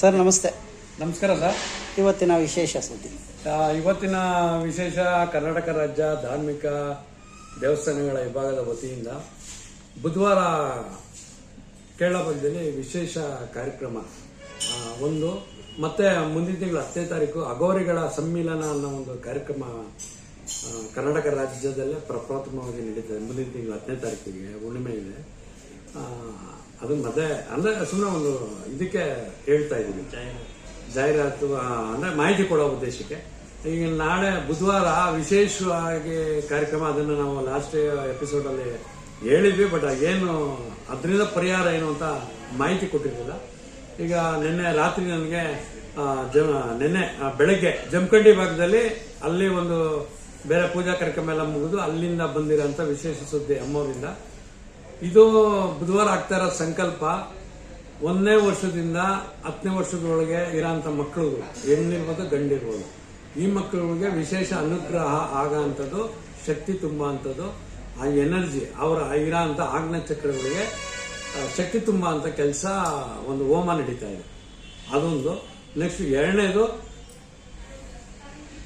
Sir ನಮಸ್ತೆ. ನಮಸ್ಕಾರ sir. ಇವತ್ತಿನ ವಿಶೇಷ ಸುದ್ದಿ. ಇವತ್ತಿನ ವಿಶೇಷ ಕರ್ನಾಟಕ ರಾಜ್ಯ ಧಾರ್ಮಿಕ ದೇವಸ್ಥಾನಗಳ ವಿಭಾಗದ ವತಿಯಿಂದ ಬುಧವಾರ ಕೇರಳ ಭಾಗದಲ್ಲಿ ವಿಶೇಷ ಕಾರ್ಯಕ್ರಮ. ಒಂದು ಮತ್ತೆ ಮುಂದಿನ ತಿಂಗಳ ಹತ್ತನೇ ತಾರೀಕು ಅಗೋರಿಗಳ ಸಮ್ಮಿಲನ ಅನ್ನೋ ಒಂದು ಕಾರ್ಯಕ್ರಮ ಕರ್ನಾಟಕ ರಾಜ್ಯದಲ್ಲೇ ಪ್ರಪ್ರಥಮವಾಗಿ ನಡೀತದೆ. ಮುಂದಿನ ತಿಂಗಳ ಹತ್ತನೇ ತಾರೀಕಿಗೆ ಹುಣ್ಣಿಮೆ ಇದೆ ಅದನ್ನ ಮತ್ತೆ, ಅಂದ್ರೆ ಸುಮ್ಮನೆ ಒಂದು ಇದಕ್ಕೆ ಹೇಳ್ತಾ ಇದ್ದೀನಿ. ಜಾಹೀರಾತು ಅಂದ್ರೆ ಮಾಹಿತಿ ಕೊಡೋ ಉದ್ದೇಶಕ್ಕೆ. ಈಗ ನಾಳೆ ಬುಧವಾರ ವಿಶೇಷವಾಗಿ ಕಾರ್ಯಕ್ರಮ ಅದನ್ನು ನಾವು ಲಾಸ್ಟ್ ಎಪಿಸೋಡ್ ಅಲ್ಲಿ ಹೇಳಿದ್ವಿ ಬಟ್ ಏನು, ಅದರಿಂದ ಪರಿಹಾರ ಏನು ಅಂತ ಮಾಹಿತಿ ಕೊಟ್ಟಿರಲಿಲ್ಲ. ಈಗ ನಿನ್ನೆ ರಾತ್ರಿ ನನಗೆ ನಿನ್ನೆ ಬೆಳಗ್ಗೆ ಜಮಖಂಡಿ ಭಾಗದಲ್ಲಿ ಅಲ್ಲಿ ಒಂದು ಬೇರೆ ಪೂಜಾ ಕಾರ್ಯಕ್ರಮ ಎಲ್ಲ ಮುಗಿದು ಅಲ್ಲಿಂದ ಬಂದಿರೋಂಥ ವಿಶೇಷ ಸುದ್ದಿ ಅಮ್ಮವರಿಂದ ಇದು ಬುಧವಾರ ಆಗ್ತಾ ಇರೋ ಸಂಕಲ್ಪ. ಒಂದನೇ ವರ್ಷದಿಂದ ಹತ್ತನೇ ವರ್ಷದೊಳಗೆ ಇರೋಂಥ ಮಕ್ಕಳು ಹೆಣ್ಣಿರ್ಬೋದು ಗಂಡಿರ್ಬೋದು. ಈ ಮಕ್ಕಳಿಗೆ ವಿಶೇಷ ಅನುಗ್ರಹ ಆಗೋಂಥದ್ದು ಶಕ್ತಿ ತುಂಬ ಅಂಥದ್ದು ಆ ಎನರ್ಜಿ, ಅವರ ಇರೋ ಅಂಥ ಚಕ್ರಗಳಿಗೆ ಶಕ್ತಿ ತುಂಬ ಅಂತ ಕೆಲಸ ಒಂದು ಹೋಮ ನಡೀತಾ ಇದೆ. ಅದೊಂದು. ನೆಕ್ಸ್ಟ್ ಎರಡನೇದು,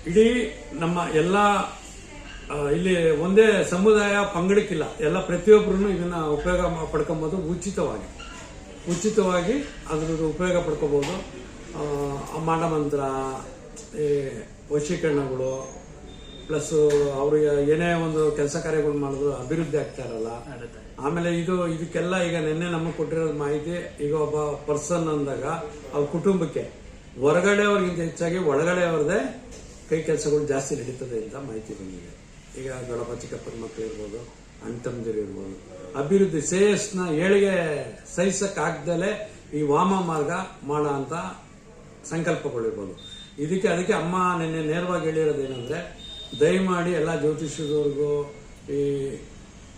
ಇಡೀ ನಮ್ಮ ಎಲ್ಲ ಇಲ್ಲಿ ಒಂದೇ ಸಮುದಾಯ ಪಂಗಡಕ್ಕಿಲ್ಲ. ಎಲ್ಲ ಪ್ರತಿಯೊಬ್ಬರೂ ಇದನ್ನ ಉಪಯೋಗ ಪಡ್ಕೊಬೋದು, ಉಚಿತವಾಗಿ. ಉಚಿತವಾಗಿ ಅದ್ರದ್ದು ಉಪಯೋಗ ಪಡ್ಕೋಬಹುದು ಮಾನಮಂತ್ರ ಈ ವಶೀಕರಣಗಳು, ಪ್ಲಸ್ ಅವ್ರಿಗೆ ಏನೇ ಒಂದು ಕೆಲಸ ಕಾರ್ಯಗಳು ಮಾಡಿದ್ರು ಅಭಿವೃದ್ಧಿ ಆಗ್ತಾ ಇರಲ್ಲ. ಆಮೇಲೆ ಇದು, ಇದಕ್ಕೆಲ್ಲ ಈಗ ನಿನ್ನೆ ನಮಗೆ ಕೊಟ್ಟಿರೋ ಮಾಹಿತಿ, ಈಗ ಒಬ್ಬ ಪರ್ಸನ್ ಅಂದಾಗ ಅವ್ರ ಕುಟುಂಬಕ್ಕೆ ಹೊರಗಡೆ ಅವ್ರಿಗಿಂತ ಹೆಚ್ಚಾಗಿ ಒಳಗಡೆ ಅವ್ರದೇ ಕೈ ಕೆಲಸಗಳು ಜಾಸ್ತಿ ನಡೀತದೆ ಅಂತ ಮಾಹಿತಿ ಬಂದಿದೆ. ಈಗ ದೊಡ್ಡಪ್ಪ ಚಿಕ್ಕಪ್ಪನ ಮಕ್ಕಳು ಇರ್ಬೋದು ಇರ್ಬೋದು. ಅಭಿವೃದ್ಧಿ ಶ್ರೇಯಸ್ನ ಏಳಿಗೆ ಸಹಿಸಕ್ ಆಗ್ದಲೆ ಈ ವಾಮ ಮಾರ್ಗ ಮಾಡೋ ಅಂತ ಸಂಕಲ್ಪಗಳಿರ್ಬೋದು ಇದಕ್ಕೆ ಅದಕ್ಕೆ ಅಮ್ಮ ನಿನ್ನೆ ನೇರವಾಗಿ ಹೇಳಿರೋದೇನೆಂದ್ರೆ, ದಯಮಾಡಿ ಎಲ್ಲ ಜ್ಯೋತಿಷ್ಯದವ್ರಿಗೂ ಈ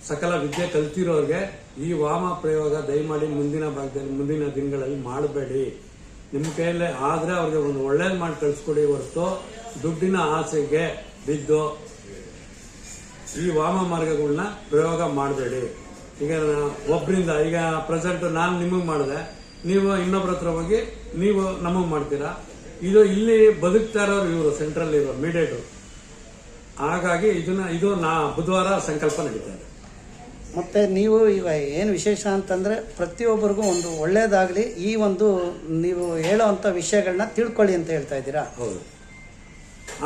ಸಕಲ ವಿದ್ಯೆ ಕಲ್ತಿರೋರಿಗೆ ಈ ವಾಮ ಪ್ರಯೋಗ ದಯಮಾಡಿ ಮುಂದಿನ ಭಾಗದಲ್ಲಿ, ಮುಂದಿನ ದಿನಗಳಲ್ಲಿ ಮಾಡಬೇಡಿ. ನಿಮ್ಮ ಕೈಯಲ್ಲೇ ಆದರೆ ಅವ್ರಿಗೆ ಒಂದು ಒಳ್ಳೇದು ಮಾಡಿ ಕಳಿಸ್ಕೊಡಿ ಹೊರತು ದುಡ್ಡಿನ ಆಸೆಗೆ ಬಿದ್ದು ಈ ವಾಮ ಮಾರ್ಗಗಳನ್ನ ಪ್ರಯೋಗ ಮಾಡಬೇಡಿ. ಈಗ ಒಬ್ಬರಿಂದ ಈಗ ಪ್ರೆಸೆಂಟ್ ನಾನು ನಿಮಗೆ ಮಾಡಿದೆ ನೀವು ಇನ್ನೊಬ್ಬರ ಹತ್ರ ಹೋಗಿ ನೀವು ನಮಗೆ ಮಾಡ್ತೀರಾ? ಇದು ಇಲ್ಲಿ ಬದುಕ್ತಾ ಇರೋರು ಇವರು ಸೆಂಟ್ರಲ್ ಇರೋ ಮೀಡಿಯೇಟರ್ ಹಾಗಾಗಿ ಇದನ್ನ ಇದು ನಾ ಬುಧವಾರ ಸಂಕಲ್ಪ ನಡೀತಾ ಇದೆ. ಮತ್ತೆ ನೀವು ಈಗ ಏನು ವಿಶೇಷ ಅಂತಂದ್ರೆ ಪ್ರತಿಯೊಬ್ಬರಿಗೂ ಒಂದು ಒಳ್ಳೇದಾಗಲಿ ಈ ಒಂದು ನೀವು ಹೇಳೋವಂಥ ವಿಷಯಗಳನ್ನ ತಿಳ್ಕೊಳ್ಳಿ ಅಂತ ಹೇಳ್ತಾ ಇದ್ದೀರಾ? ಹೌದು.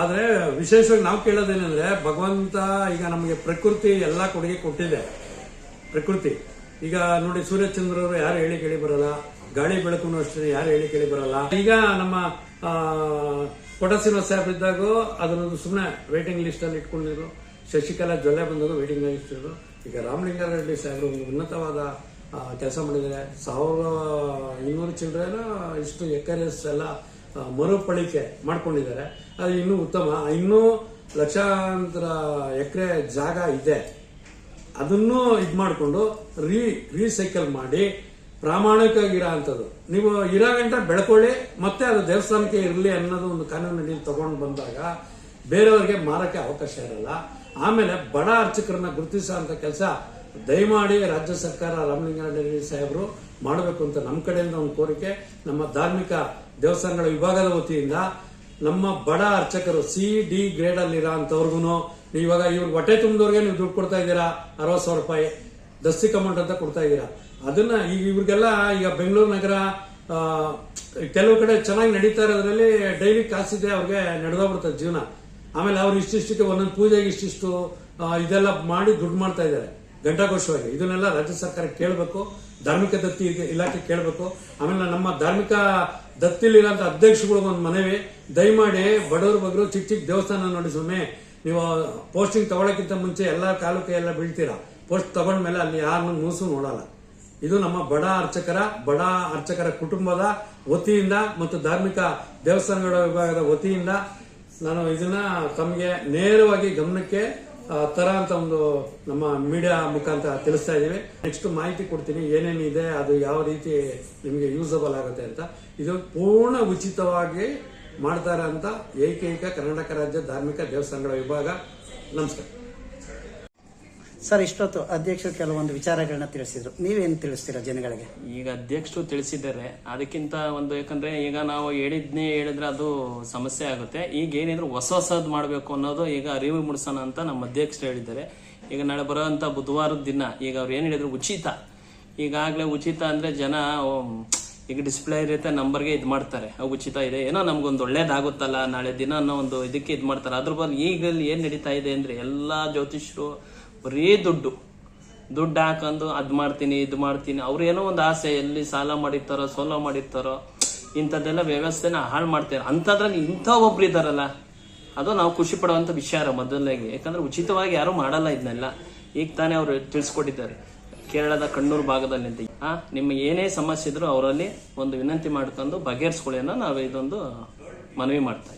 ಆದ್ರೆ ವಿಶೇಷವಾಗಿ ನಾವು ಕೇಳೋದೇನೆಂದ್ರೆ ಭಗವಂತ ಈಗ ನಮಗೆ ಪ್ರಕೃತಿ ಎಲ್ಲ ಕೊಡುಗೆ ಕೊಟ್ಟಿದೆ. ಪ್ರಕೃತಿ. ಈಗ ನೋಡಿ ಸೂರ್ಯಚಂದ್ರರು ಯಾರು ಹೇಳಿ ಕೇಳಿ ಬರಲ್ಲ, ಗಾಳಿ ಬೆಳಕು ಅಷ್ಟೇ ಯಾರು ಹೇಳಿ ಕೇಳಿ ಬರಲ್ಲ. ಈಗ ನಮ್ಮ ಕೊಟಸಿನ ಸಾಹೇಬ್ ಇದ್ದಾಗ ಅದನ್ನೊಂದು ಸುಮ್ಮನೆ ವೇಟಿಂಗ್ ಲಿಸ್ಟ್ ಅಲ್ಲಿ ಇಟ್ಕೊಂಡಿದ್ರು. ಶಶಿಕಲಾ ಜೊಲ್ಲೆ ಬಂದಾಗ ವೇಟಿಂಗ್ ಲಿಸ್ಟ್ ಇದ್ರು. ಈಗ ರಾಮಲಿಂಗಾರೆಡ್ಡಿ ಸಾಹೇಬರು ಒಂದು ಉನ್ನತವಾದ ಕೆಲಸ ಮಾಡಿದ್ದಾರೆ. ಸಾವಿರ ಇನ್ನೂರು ಚಿಲ್ಡ್ರನ್ ಇಷ್ಟು ಎಕರೆಸ್ ಎಲ್ಲ ಮರುಪಳಿಕೆ ಮಾಡ್ಕೊಂಡಿದ್ದಾರೆ. ಅದು ಇನ್ನೂ ಉತ್ತಮ. ಇನ್ನೂ ಲಕ್ಷಾಂತರ ಎಕರೆ ಜಾಗ ಇದೆ. ಅದನ್ನು ಇದು ಮಾಡಿಕೊಂಡು ರೀ, ರೀಸೈಕಲ್ ಮಾಡಿ ಪ್ರಾಮಾಣಿಕವಾಗಿರೋ ಅಂಥದ್ದು. ನೀವು ಇರೋ ಬೆಳ್ಕೊಳ್ಳಿ, ಮತ್ತೆ ಅದು ದೇವಸ್ಥಾನಕ್ಕೆ ಇರಲಿ ಅನ್ನೋದು ಒಂದು ಕಾನೂನಿನಲ್ಲಿ ತಗೊಂಡು ಬಂದಾಗ ಬೇರೆಯವರಿಗೆ ಮಾರಕ್ಕೆ ಅವಕಾಶ ಇರಲ್ಲ. ಆಮೇಲೆ ಬಡ ಅರ್ಚಕರನ್ನ ಗುರುತಿಸೋ ಕೆಲಸ ದಯಮಾಡಿ ರಾಜ್ಯ ಸರ್ಕಾರ ರಾಮಲಿಂಗಾರೆಡ್ಡಿ ಸಾಹೇಬರು ಮಾಡಬೇಕು ಅಂತ ನಮ್ಮ ಕಡೆಯಿಂದ ಒಂದು ಕೋರಿಕೆ. ನಮ್ಮ ಧಾರ್ಮಿಕ ದೇವಸ್ಥಾನಗಳ ವಿಭಾಗದ ವತಿಯಿಂದ ನಮ್ಮ ಬಡ ಅರ್ಚಕರು ಸಿ ಡಿ ಗ್ರೇಡ್ ಅಲ್ಲಿ ಇರೋ ಅಂತವ್ರಿಗೂ ಇವಾಗ ಇವ್ರು ಹೊಟ್ಟೆ ತುಂಬಿದವ್ರಿಗೆ ನೀವು ದುಡ್ಡು ಕೊಡ್ತಾ ಇದ್ದೀರಾ? ಅರವತ್ತು ಸಾವಿರ ರೂಪಾಯಿ. ದಸ್ತಿಕ್ ಅಮೌಂಟ್ ಅಂತ ಕೊಡ್ತಾ ಇದ್ದೀರಾ? ಅದನ್ನ ಈಗ ಇವ್ರಿಗೆಲ್ಲ ಈಗ ಬೆಂಗಳೂರು ನಗರ ಕೆಲವು ಕಡೆ ಚೆನ್ನಾಗಿ ನಡೀತಾ ಇರೋದ್ರಲ್ಲಿ ಡೈಲಿ ಕಾಸಿದೆ ಅವ್ರಿಗೆ ನಡೆದೋಗ್ಬಿಡ್ತದೆ ಜೀವನ. ಆಮೇಲೆ ಅವ್ರು ಇಷ್ಟಿಷ್ಟಕ್ಕೆ ಒಂದೊಂದು ಪೂಜೆಗೆ ಇಷ್ಟಿಷ್ಟು ಇದೆಲ್ಲ ಮಾಡಿ ದುಡ್ಡು ಮಾಡ್ತಾ ಇದ್ದಾರೆ. ಘಂಟಾಘೋಷವಾಗಿ ಇದನ್ನೆಲ್ಲ ರಾಜ್ಯ ಸರ್ಕಾರ ಕೇಳಬೇಕು, ಧಾರ್ಮಿಕ ದತ್ತಿ ಇಲಾಖೆ ಕೇಳಬೇಕು. ಆಮೇಲೆ ನಮ್ಮ ಧಾರ್ಮಿಕ ದತ್ತಿಲಿರೋಂಥ ಅಧ್ಯಕ್ಷಗಳು ಒಂದು ಮನವಿ, ದಯಮಾಡಿ ಬಡವರು, ಬಗ್ರು ಚಿಕ್ಕ ಚಿಕ್ಕ ದೇವಸ್ಥಾನ ನೋಡಿ ಸುಮ್ಮನೆ ನೀವು ಪೋಸ್ಟಿಂಗ್ ತಗೊಳಕ್ಕಿಂತ ಮುಂಚೆ ಎಲ್ಲ ತಾಲೂಕು ಎಲ್ಲ ಬೀಳ್ತೀರಾ? ಪೋಸ್ಟ್ ತಗೊಂಡ್ಮೇಲೆ ಅಲ್ಲಿ ಯಾರನ್ನು ಮೂಸು ನೋಡಲ್ಲ. ಇದು ನಮ್ಮ ಬಡ ಅರ್ಚಕರ ಬಡ ಅರ್ಚಕರ ಕುಟುಂಬದ ವತಿಯಿಂದ ಮತ್ತು ಧಾರ್ಮಿಕ ದೇವಸ್ಥಾನಗಳ ವಿಭಾಗದ ವತಿಯಿಂದ ನಾನು ಇದನ್ನ ತಮಗೆ ನೇರವಾಗಿ ಗಮನಕ್ಕೆ ತರ ಅಂತ ಒಂದು ನಮ್ಮ ಮೀಡಿಯಾ ಮುಖಾಂತರ ತಿಳಿಸ್ತಾ ಇದ್ದೀವಿ. ನೆಕ್ಸ್ಟ್ ಮಾಹಿತಿ ಕೊಡ್ತೀನಿ ಏನೇನಿದೆ ಅದು ಯಾವ ರೀತಿ ನಿಮಗೆ ಯೂಸಬಲ್ ಆಗುತ್ತೆ ಅಂತ. ಇದು ಪೂರ್ಣ ಉಚಿತವಾಗಿ ಮಾಡ್ತಾರೆ ಅಂತ ಏಕೈಕ ಕರ್ನಾಟಕ ರಾಜ್ಯ ಧಾರ್ಮಿಕ ದೇವಸ್ಥಾನಗಳ ವಿಭಾಗ. ನಮಸ್ಕಾರ. ಸರ್, ಇಷ್ಟೊತ್ತು ಅಧ್ಯಕ್ಷರು ಕೆಲವೊಂದು ವಿಚಾರಗಳನ್ನ ತಿಳಿಸಿದ್ರು. ನೀವೇನು ತಿಳಿಸ್ತೀರಾ ಜನಗಳಿಗೆ? ಈಗ ಅಧ್ಯಕ್ಷರು ತಿಳಿಸಿದ್ದಾರೆ. ಅದಕ್ಕಿಂತ ಒಂದು ಯಾಕಂದ್ರೆ ಈಗ ನಾವು ಹೇಳಿದ್ನೇ ಹೇಳಿದ್ರೆ ಅದು ಸಮಸ್ಯೆ ಆಗುತ್ತೆ. ಈಗ ಏನಿದ್ರು ಹೊಸ ಹೊಸದ್ ಮಾಡಬೇಕು ಅನ್ನೋದು ಈಗ ಅರಿವು ಮೂಡಿಸೋಣ ಅಂತ ನಮ್ಮ ಅಧ್ಯಕ್ಷರು ಹೇಳಿದ್ದಾರೆ. ಈಗ ನಾಳೆ ಬರೋಂಥ ಬುಧವಾರದ ದಿನ, ಈಗ ಅವ್ರು ಏನು ಹೇಳಿದ್ರು? ಉಚಿತ. ಈಗಾಗಲೇ ಉಚಿತ ಅಂದ್ರೆ ಜನ ಈಗ ಡಿಸ್ಪ್ಲೇ ಇರುತ್ತೆ, ನಂಬರ್ಗೆ ಇದು ಮಾಡ್ತಾರೆ. ಅವು ಉಚಿತ ಇದೆ. ಏನೋ ನಮ್ಗೊಂದು ಒಳ್ಳೇದಾಗುತ್ತಲ್ಲ, ನಾಳೆ ದಿನ ಅನ್ನೋ ಒಂದು ಇದಕ್ಕೆ ಇದು ಮಾಡ್ತಾರೆ. ಅದ್ರ ಬದಲು ಈಗ ಏನು ನಡೀತಾ ಇದೆ ಅಂದ್ರೆ ಎಲ್ಲಾ ಜ್ಯೋತಿಷ್ಯರು ಬರೀ ದುಡ್ಡು. ದುಡ್ಡು ಹಾಕೊಂಡು ಅದ್ ಮಾಡ್ತೀನಿ, ಇದು ಮಾಡ್ತೀನಿ. ಅವ್ರು ಏನೋ ಒಂದು ಆಸೆ, ಎಲ್ಲಿ ಸಾಲ ಮಾಡಿರ್ತಾರೋ, ಸೋಲ ಮಾಡಿರ್ತಾರೋ, ಇಂಥದ್ದೆಲ್ಲ ವ್ಯವಸ್ಥೆನ ಹಾಳು ಮಾಡ್ತಾರೆ. ಅಂಥದ್ರಲ್ಲಿ ಇಂಥ ಒಬ್ರು ಇದಾರಲ್ಲ, ಅದು ನಾವು ಖುಷಿ ಪಡುವಂಥ ವಿಚಾರ ಮೊದಲಾಗಿ ಯಾಕಂದ್ರೆ ಉಚಿತವಾಗಿ ಯಾರು ಮಾಡಲ್ಲ ಇದನ್ನೆಲ್ಲ ಈಗ ತಾನೇ ಅವರು ತಿಳಿಸ್ಕೊಟ್ಟಿದ್ದಾರೆ. ಕೇರಳದ ಕಣ್ಣೂರು ಭಾಗದಲ್ಲಿ ಅಂತ. ಆ ನಿಮ್ಮ ಏನೇ ಸಮಸ್ಯೆ ಇದ್ರೂ ಅವರಲ್ಲಿ ಒಂದು ವಿನಂತಿ ಮಾಡ್ಕೊಂಡು ಬಗೆಹರಿಸ್ಕೊಳ್ಳಿ ನಾವು ಇದೊಂದು ಮನವಿ ಮಾಡ್ತಾ